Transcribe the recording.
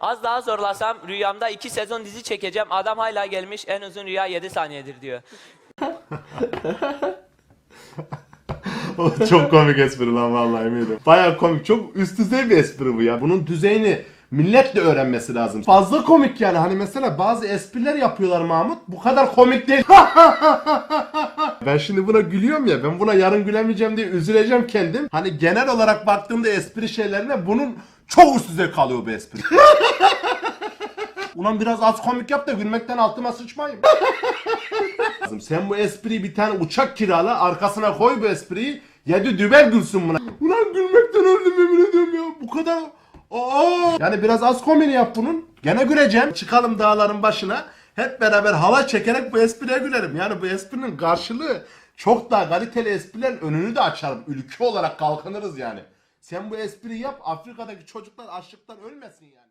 Az daha zorlasam rüyamda iki sezon dizi çekeceğim. Adam hala gelmiş en uzun rüya 7 saniyedir diyor. çok komik espri lan vallahi eminim. Baya komik. Çok üst düzey bir espri bu ya. Bunun düzeyini millet de öğrenmesi lazım. Fazla komik yani. Hani mesela bazı espriler yapıyorlar Mahmut. Bu kadar komik değil. ben şimdi buna gülüyorum ya. Ben buna yarın gülemeyeceğim diye üzüleceğim kendim. Hani genel olarak baktığımda espri şeylerine bunun çok üst düzey kalıyor bu espri. Ulan biraz az komik yap da gülmekten altıma sıçmayayım. Sen bu espriyi bir tane uçak kirala arkasına koy bu espriyi. Yedi dübel gülsün buna. Ulan gülmekten öldüm yemin ediyorum ya. Bu kadar... Aa! Yani biraz az komedi yap bunun. Gene güleceğim. Çıkalım dağların başına. Hep beraber hava çekerek bu espriye gülerim. Yani bu esprinin karşılığı çok daha kaliteli esprilerin önünü de açarım. Ülke olarak kalkınırız yani. Sen bu espriyi yap Afrika'daki çocuklar açlıktan ölmesin yani.